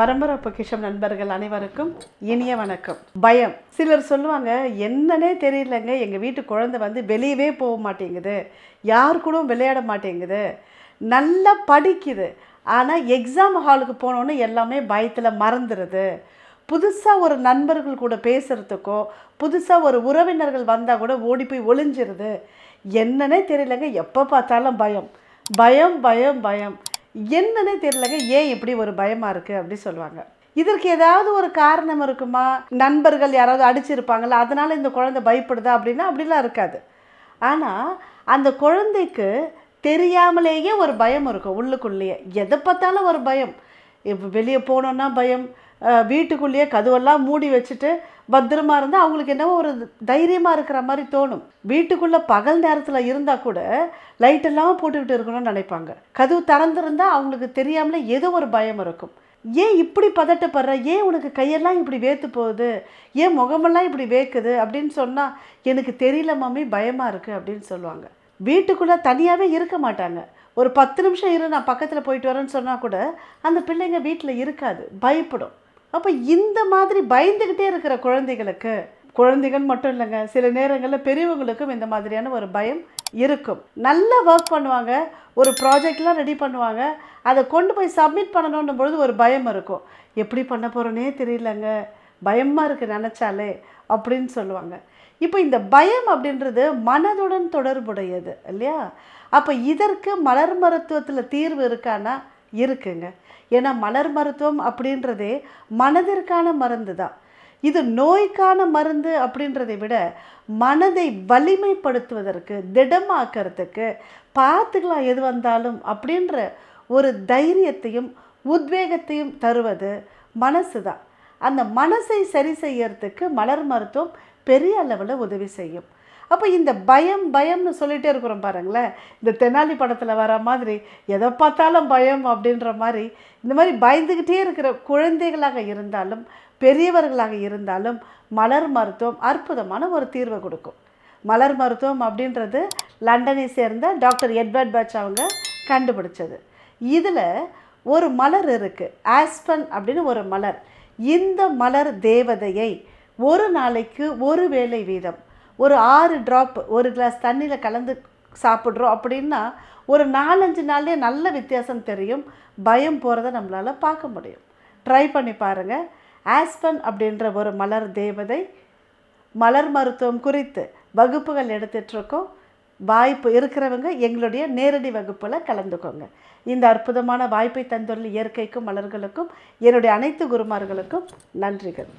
பரம்பரை பொக்கிஷம் நண்பர்கள் அனைவருக்கும் இனிய வணக்கம். பயம். சிலர் சொல்லுவாங்க என்னன்னே தெரியலங்க எங்கள் வீட்டு குழந்தை வந்து வெளியவே போக மாட்டேங்குது. யார் கூட விளையாட மாட்டேங்குது. நல்லா படிக்குது. ஆனால் எக்ஸாம் ஹாலுக்கு போனோன்னு எல்லாமே பயத்தில் மறந்துடுது புதுசாக ஒரு நண்பர்கள் கூட பேசுகிறதுக்கோ புதுசாக ஒரு உறவினர்கள் வந்தால் கூட ஓடி போய் ஒளிஞ்சிருது. என்னன்னே தெரியலங்க எப்போ பார்த்தாலும் பயம். பயம் பயம் பயம். என்னன்னே தெரியலங்க ஏன் இப்படி ஒரு பயமாக இருக்குது அப்படி சொல்லுவாங்க. இதற்கு ஏதாவது ஒரு காரணம் இருக்குமா? நண்பர்கள் யாராவது அடிச்சிருப்பாங்களா? அதனால் இந்த குழந்தை பயப்படுதா அப்படின்னா அப்படிலாம் இருக்காது. ஆனால் அந்த குழந்தைக்கு தெரியாமலேயே ஒரு பயம் இருக்கும் உள்ளுக்குள்ளேயே. எதை பார்த்தாலும் ஒரு பயம். இப்போ வெளியே போனோன்னா பயம். வீட்டுக்குள்ளேயே கதவெல்லாம் மூடி வச்சுட்டு பத்திரமா இருந்தால் அவங்களுக்கு என்னவோ ஒரு தைரியமாக இருக்கிற மாதிரி தோணும். வீட்டுக்குள்ளே பகல் நேரத்தில் இருந்தால் கூட லைட்டெல்லாம் போட்டுக்கிட்டு இருக்கணும்னு நினைப்பாங்க. கதவு திறந்துருந்தால் அவங்களுக்கு தெரியாமலே ஏதோ ஒரு பயம் இருக்கும். ஏன் இப்படி பதட்டப்படுற? ஏன் உனக்கு கையெல்லாம் இப்படி வேத்து போகுது? ஏன் முகமெல்லாம் இப்படி வேக்குது? அப்படின்னு சொன்னால் எனக்கு தெரியல மம்மி பயமாக இருக்குது அப்படின்னு சொல்லுவாங்க. வீட்டுக்குள்ளே தனியாகவே இருக்க மாட்டாங்க. ஒரு பத்து நிமிஷம் இரு நான் பக்கத்தில் போயிட்டு வரேன்னு சொன்னால் கூட அந்த பிள்ளைங்க வீட்டில் இருக்காது. பயப்படும். அப்போ இந்த மாதிரி பயந்துக்கிட்டே இருக்கிற குழந்தைகளுக்கு குழந்தைகள் மட்டும் இல்லைங்க சில நேரங்களில் பெரியவங்களுக்கும் இந்த மாதிரியான ஒரு பயம் இருக்கும். நல்லா ஒர்க் பண்ணுவாங்க ஒரு ப்ராஜெக்ட்லாம் ரெடி பண்ணுவாங்க அதை கொண்டு போய் சப்மிட் பண்ணணுன்னும் பொழுது ஒரு பயம் இருக்கும். எப்படி பண்ண போகிறோன்னே தெரியலங்க. பயமாக இருக்குது நினச்சாலே அப்படின்னு சொல்லுவாங்க. இப்போ இந்த பயம் அப்படின்றது மனதுடன் தொடர்புடையது இல்லையா? அப்போ இதற்கு மலர் மருத்துவத்தில் தீர்வு இருக்கான்னா இருக்குங்க. ஏன்னா மலர் மருத்துவம் அப்படின்றதே மனதிற்கான மருந்து தான். இது நோய்க்கான மருந்து அப்படின்றதை விட மனதை வலிமைப்படுத்துவதற்கு திடமாக்கிறதுக்கு பார்த்துக்கலாம் எது வந்தாலும் அப்படின்ற ஒரு தைரியத்தையும் உத்வேகத்தையும் தருவது மனசு தான். அந்த மனசை சரி செய்யறதுக்கு மலர் மருத்துவம் பெரிய அளவில் உதவி செய்யும். அப்போ இந்த பயம் பயம்னு சொல்லிகிட்டே இருக்கிறோம் பாருங்களேன். இந்த தெனாலி படத்தில் வர மாதிரி எதை பார்த்தாலும் பயம் அப்படின்ற மாதிரி இந்த மாதிரி பயந்துக்கிட்டே இருக்கிற குழந்தைகளாக இருந்தாலும் பெரியவர்களாக இருந்தாலும் மலர் மருத்துவம் அற்புதமான ஒரு தீர்வை கொடுக்கும். மலர் மருத்துவம் அப்படின்றது லண்டனை சேர்ந்த டாக்டர் எட்வர்ட் பட்ச் அவங்க கண்டுபிடிச்சது. இதில் ஒரு மலர் இருக்குது ஆஸ்பன் அப்படின்னு ஒரு மலர். இந்த மலர் தேவதையை ஒரு நாளைக்கு ஒரு வேளை வீதம் ஒரு ஆறு ட்ராப் ஒரு கிளாஸ் தண்ணியில் கலந்து சாப்பிட்றோம் அப்படின்னா ஒரு நாலஞ்சு நாள்லேயே நல்ல வித்தியாசம் தெரியும். பயம் போகிறத நம்மளால் பார்க்க முடியும். ட்ரை பண்ணி பாருங்கள் ஆஸ்பன் அப்படின்ற ஒரு மலர் தேவதை மலர் மருத்துவம் குறித்து வகுப்புகள் எடுத்துகிட்ருக்கோம் வாய்ப்பு இருக்கிறவங்க எங்களுடைய நேரடி வகுப்பில் கலந்துக்கோங்க. இந்த அற்புதமான வாய்ப்பை தந்துள்ள இயற்கைக்கும் மலர்களுக்கும் என்னுடைய அனைத்து குருமார்களுக்கும் நன்றிகள்.